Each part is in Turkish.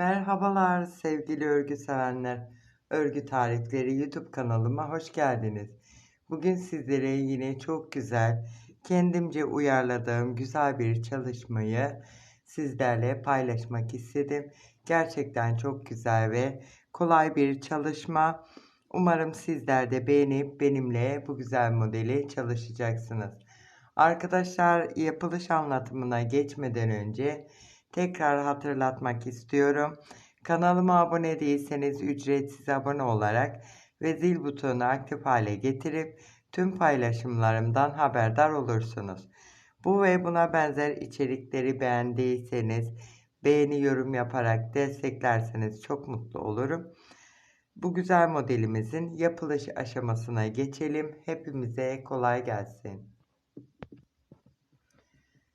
Merhabalar sevgili örgü sevenler. Örgü tarifleri YouTube kanalıma hoş geldiniz. Bugün sizlere yine çok güzel, kendimce uyarladığım güzel bir çalışmayı sizlerle paylaşmak istedim. Gerçekten çok güzel ve kolay bir çalışma. Umarım sizler de beğenip benimle bu güzel modeli çalışacaksınız. Arkadaşlar yapılış anlatımına geçmeden önce tekrar hatırlatmak istiyorum. Kanalıma abone değilseniz ücretsiz abone olarak ve zil butonunu aktif hale getirip tüm paylaşımlarımdan haberdar olursunuz. Bu ve buna benzer içerikleri beğendiyseniz beğeni yorum yaparak desteklerseniz çok mutlu olurum. Bu güzel modelimizin yapılış aşamasına geçelim. Hepimize kolay gelsin.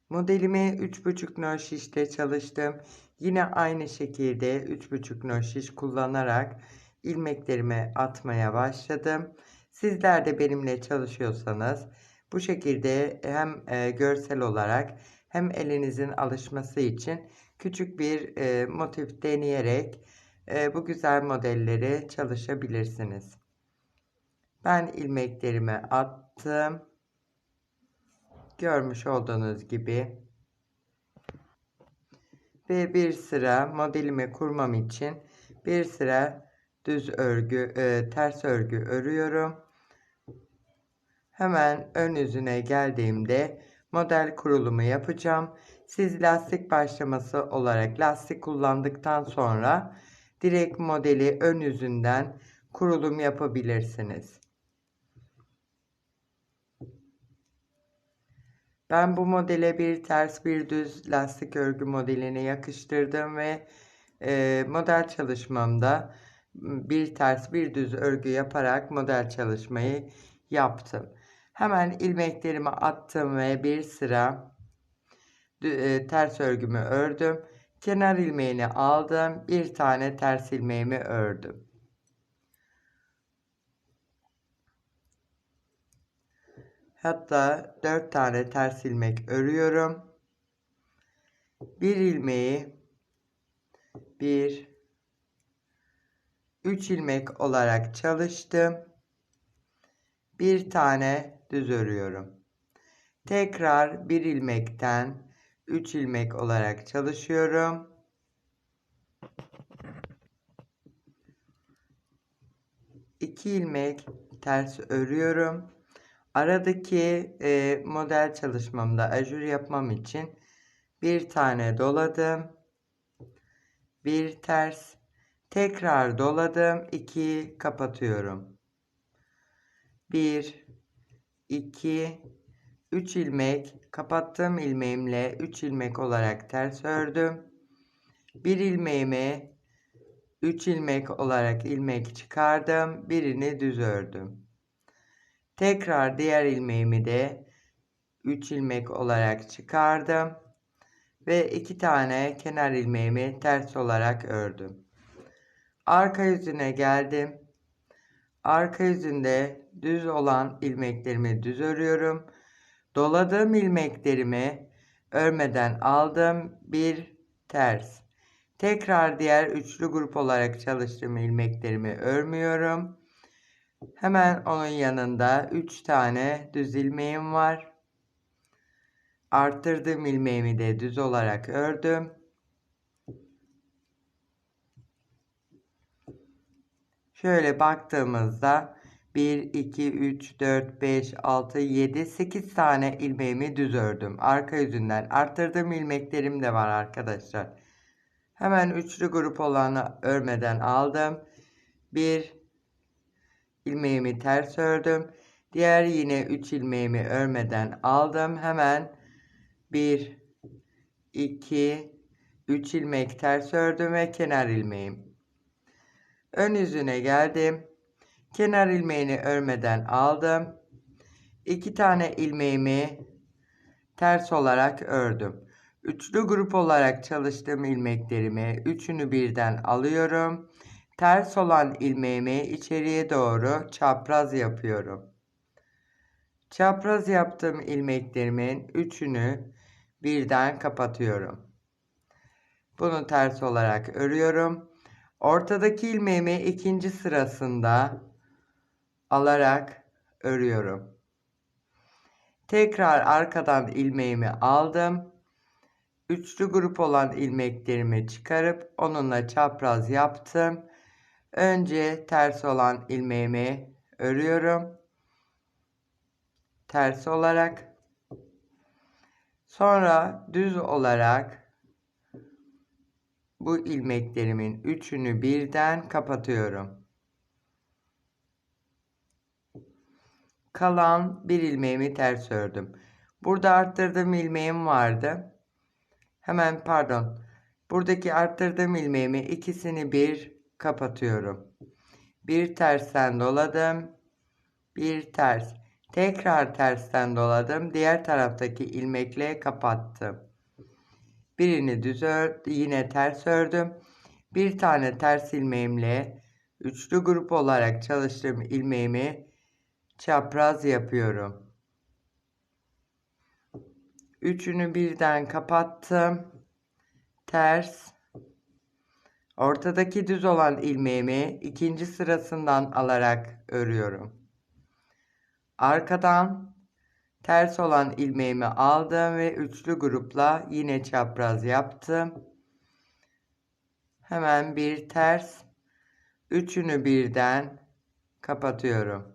Modelimi 3,5 nöl şişte çalıştım. Yine aynı şekilde 3,5 nöl şiş kullanarak ilmeklerimi atmaya başladım. Sizler de benimle çalışıyorsanız bu şekilde hem e, görsel olarak hem elinizin alışması için küçük bir e, motif deneyerek e, bu güzel modelleri çalışabilirsiniz. Ben ilmeklerimi attım. Görmüş olduğunuz gibi. Ve bir sıra modelimi kurmam için bir sıra düz örgü, e, ters örgü örüyorum. Hemen ön yüzüne geldiğimde model kurulumu yapacağım. Siz lastik başlaması olarak lastik kullandıktan sonra direkt modeli ön yüzünden kurulum yapabilirsiniz. Ben bu modele bir ters bir düz lastik örgü modelini yakıştırdım ve e, model çalışmamda bir ters bir düz örgü yaparak model çalışmayı yaptım. Hemen ilmeklerimi attım ve bir sıra e, ters örgümü ördüm. Kenar ilmeğini aldım. Bir tane ters ilmeğimi ördüm. Hatta 4 tane ters ilmek örüyorum. Bir ilmeği 1 3 ilmek olarak çalıştım. Bir tane düz örüyorum. Tekrar bir ilmekten 3 ilmek olarak çalışıyorum. İki ilmek ters örüyorum. Aradaki e, model çalışmamda ajur yapmam için bir tane doladım. Bir ters. Tekrar doladım. 2 kapatıyorum. 1 2 3 ilmek kapattığım ilmeğimle 3 ilmek olarak ters ördüm. Bir ilmeğimi 3 ilmek olarak ilmek çıkardım. Birini düz ördüm. Tekrar diğer ilmeğimi de 3 ilmek olarak çıkardım. Ve 2 tane kenar ilmeğimi ters olarak ördüm. Arka yüzüne geldim. Arka yüzünde düz olan ilmeklerimi düz örüyorum. Doladığım ilmeklerimi örmeden aldım. Bir ters. Tekrar diğer üçlü grup olarak çalıştığım ilmeklerimi örmüyorum. Hemen onun yanında 3 tane düz ilmeğim var. Arttırdığım ilmeğimi de düz olarak ördüm. Şöyle baktığımızda 1, 2, 3, 4, 5, 6, 7, 8 tane ilmeğimi düz ördüm. Arka yüzünden arttırdığım ilmeklerim de var arkadaşlar. Hemen üçlü grup olanı örmeden aldım. 1, ilmeğimi ters ördüm. Diğer yine 3 ilmeğimi örmeden aldım. Hemen 1 2 3 ilmek ters ördüm ve kenar ilmeğim. Ön yüzüne geldim. Kenar ilmeğini örmeden aldım. 2 tane ilmeğimi ters olarak ördüm. Üçlü grup olarak çalıştığım ilmeklerimi üçünü birden alıyorum. Ters olan ilmeğimi içeriye doğru çapraz yapıyorum. Çapraz yaptığım ilmeklerimin üçünü birden kapatıyorum. Bunu ters olarak örüyorum. Ortadaki ilmeğimi ikinci sırasında alarak örüyorum. Tekrar arkadan ilmeğimi aldım. Üçlü grup olan ilmeklerimi çıkarıp onunla çapraz yaptım. Önce ters olan ilmeğimi örüyorum. Ters olarak. Sonra düz olarak bu ilmeklerimin üçünü birden kapatıyorum. Kalan bir ilmeğimi ters ördüm. Burada arttırdığım ilmeğim vardı. Hemen pardon. Buradaki arttırdığım ilmeğimi ikisini bir kapatıyorum. Bir tersten doladım. Bir ters. Tekrar tersten doladım. Diğer taraftaki ilmekle kapattım. Birini düz ördüm. Yine ters ördüm. Bir tane ters ilmeğimle üçlü grup olarak çalıştığım ilmeğimi çapraz yapıyorum. Üçünü birden kapattım. Ters. Ortadaki düz olan ilmeğimi ikinci sırasından alarak örüyorum. Arkadan ters olan ilmeğimi aldım ve üçlü grupla yine çapraz yaptım. Hemen bir ters. Üçünü birden kapatıyorum.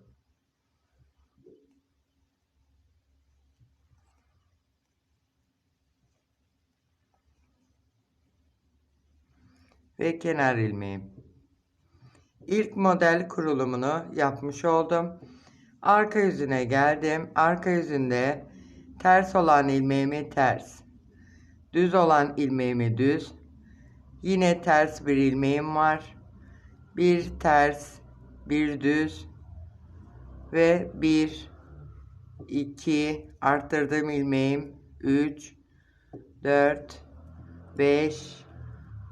Ve kenar ilmeğim. İlk model kurulumunu yapmış oldum. Arka yüzüne geldim. Arka yüzünde ters olan ilmeğimi ters. Düz olan ilmeğimi düz. Yine ters bir ilmeğim var. Bir ters, bir düz ve bir, iki, arttırdığım ilmeğim 3, 4, 5,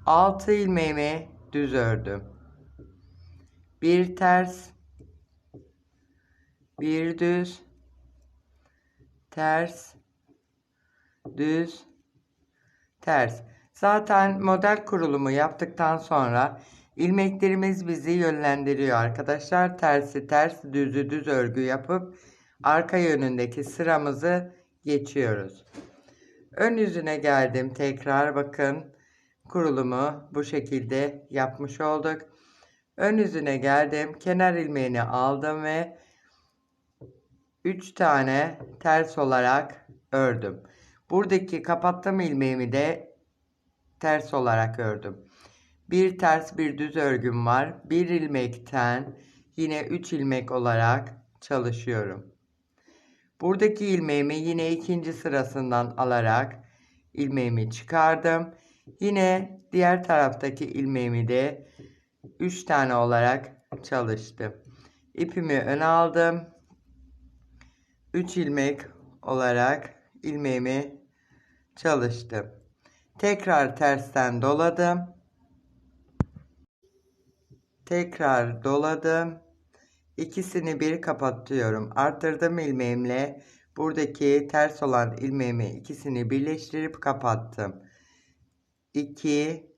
6 ilmeğimi düz ördüm. Bir ters, bir düz, ters, düz, ters. Zaten model kurulumu yaptıktan sonra ilmeklerimiz bizi yönlendiriyor arkadaşlar. Tersi ters, düzü düz örgü yapıp arka yönündeki sıramızı geçiyoruz. Ön yüzüne geldim tekrar bakın kurulumu bu şekilde yapmış olduk. Ön yüzüne geldim. Kenar ilmeğini aldım ve 3 tane ters olarak ördüm. Buradaki kapattığım ilmeğimi de ters olarak ördüm. Bir ters bir düz örgüm var. Bir ilmekten yine 3 ilmek olarak çalışıyorum. Buradaki ilmeğimi yine ikinci sırasından alarak ilmeğimi çıkardım. Yine diğer taraftaki ilmeğimi de 3 tane olarak çalıştım. İpimi öne aldım. 3 ilmek olarak ilmeğimi çalıştım. Tekrar tersten doladım. Tekrar doladım. İkisini bir kapatıyorum. Arttırdım ilmeğimle buradaki ters olan ilmeğimi ikisini birleştirip kapattım. 2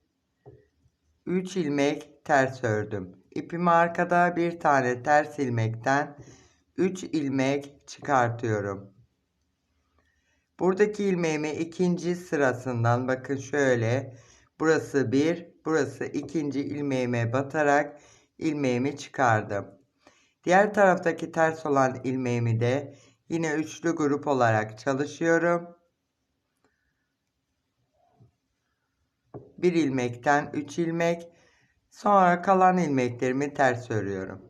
3 ilmek ters ördüm. İpimi arkada bir tane ters ilmekten 3 ilmek çıkartıyorum. Buradaki ilmeğimi ikinci sırasından bakın şöyle burası bir burası ikinci ilmeğime batarak ilmeğimi çıkardım. Diğer taraftaki ters olan ilmeğimi de yine üçlü grup olarak çalışıyorum. Bir ilmekten 3 ilmek sonra kalan ilmeklerimi ters örüyorum.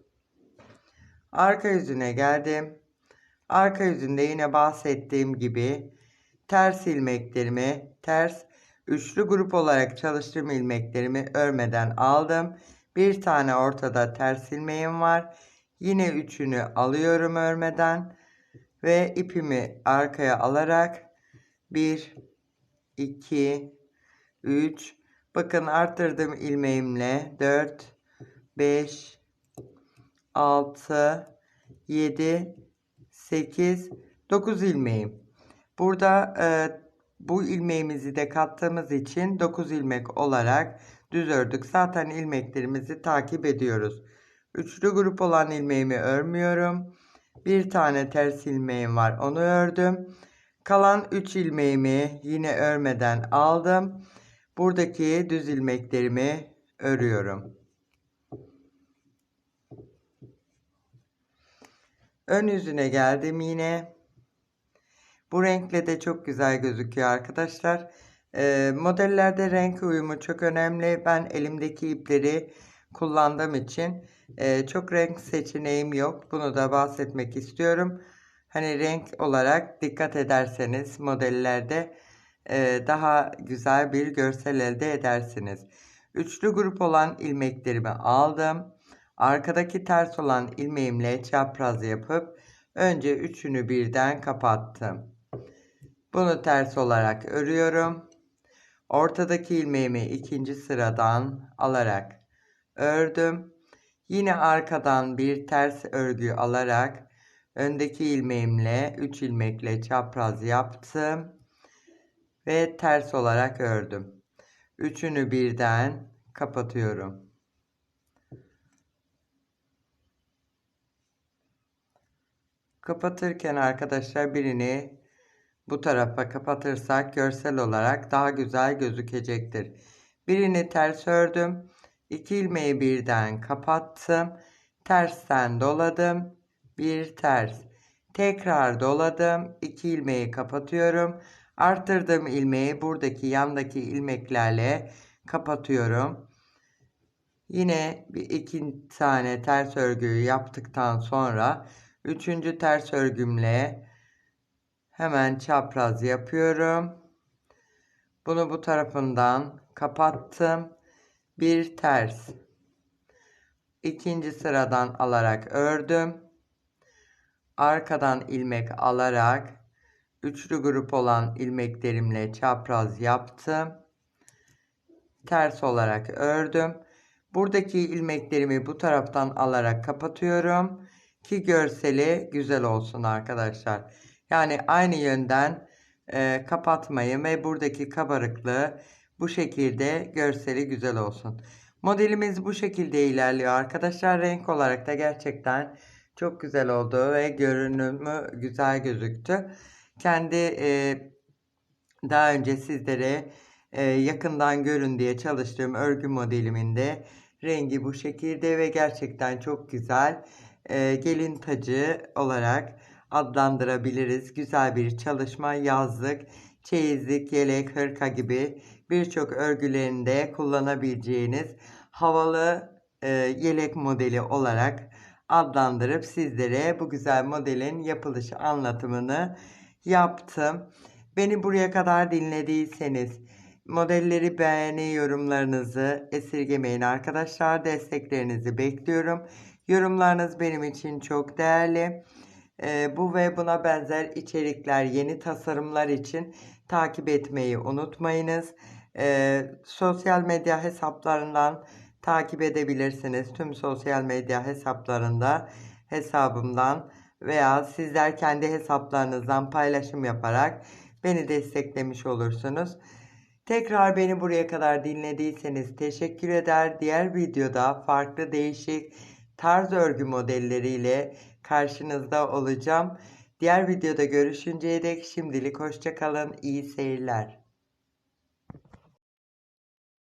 Arka yüzüne geldim. Arka yüzünde yine bahsettiğim gibi ters ilmeklerimi ters üçlü grup olarak çalıştığım ilmeklerimi örmeden aldım. Bir tane ortada ters ilmeğim var. Yine üçünü alıyorum örmeden ve ipimi arkaya alarak 1 2 3 Bakın arttırdım ilmeğimle 4, 5, 6, 7, 8, 9 ilmeğim. Burada e, Bu ilmeğimizi de kattığımız için 9 ilmek olarak düz ördük. Zaten ilmeklerimizi takip ediyoruz. Üçlü grup olan ilmeğimi örmüyorum. Bir tane ters ilmeğim var onu ördüm. Kalan 3 ilmeğimi yine örmeden aldım. Buradaki düz ilmeklerimi örüyorum. Ön yüzüne geldim yine. Bu renkle de çok güzel gözüküyor arkadaşlar. Ee, modellerde renk uyumu çok önemli. Ben elimdeki ipleri kullandığım için e, çok renk seçeneğim yok. Bunu da bahsetmek istiyorum. Hani renk olarak dikkat ederseniz modellerde e, daha güzel bir görsel elde edersiniz. Üçlü grup olan ilmeklerimi aldım. Arkadaki ters olan ilmeğimle çapraz yapıp önce üçünü birden kapattım. Bunu ters olarak örüyorum. Ortadaki ilmeğimi ikinci sıradan alarak ördüm. Yine arkadan bir ters örgü alarak öndeki ilmeğimle 3 ilmekle çapraz yaptım ve ters olarak ördüm. Üçünü birden kapatıyorum. Kapatırken arkadaşlar birini bu tarafa kapatırsak görsel olarak daha güzel gözükecektir. Birini ters ördüm. 2 ilmeği birden kapattım. Tersten doladım. Bir ters. Tekrar doladım. 2 ilmeği kapatıyorum. Arttırdığım ilmeği buradaki yandaki ilmeklerle kapatıyorum. Yine bir iki tane ters örgüyü yaptıktan sonra üçüncü ters örgümle hemen çapraz yapıyorum. Bunu bu tarafından kapattım. Bir ters. İkinci sıradan alarak ördüm. Arkadan ilmek alarak üçlü grup olan ilmeklerimle çapraz yaptım. Ters olarak ördüm. Buradaki ilmeklerimi bu taraftan alarak kapatıyorum ki görseli güzel olsun arkadaşlar. Yani aynı yönden e, kapatmayı ve buradaki kabarıklığı bu şekilde görseli güzel olsun. Modelimiz bu şekilde ilerliyor arkadaşlar. Renk olarak da gerçekten çok güzel oldu ve görünümü güzel gözüktü. Kendi e, daha önce sizlere e, yakından görün diye çalıştığım örgü modelimin de rengi bu şekilde ve gerçekten çok güzel e, gelin tacı olarak adlandırabiliriz. Güzel bir çalışma yazlık, çeyizlik, yelek, hırka gibi birçok örgülerinde kullanabileceğiniz havalı e, yelek modeli olarak adlandırıp sizlere bu güzel modelin yapılış anlatımını yaptım. Beni buraya kadar dinlediyseniz modelleri beğeni yorumlarınızı esirgemeyin arkadaşlar. Desteklerinizi bekliyorum. Yorumlarınız benim için çok değerli. Ee, bu ve buna benzer içerikler, yeni tasarımlar için takip etmeyi unutmayınız. Ee, sosyal medya hesaplarından takip edebilirsiniz. Tüm sosyal medya hesaplarında hesabımdan veya sizler kendi hesaplarınızdan paylaşım yaparak beni desteklemiş olursunuz. Tekrar beni buraya kadar dinlediyseniz teşekkür eder. Diğer videoda farklı değişik tarz örgü modelleriyle karşınızda olacağım. Diğer videoda görüşünceye dek şimdilik hoşçakalın. İyi seyirler.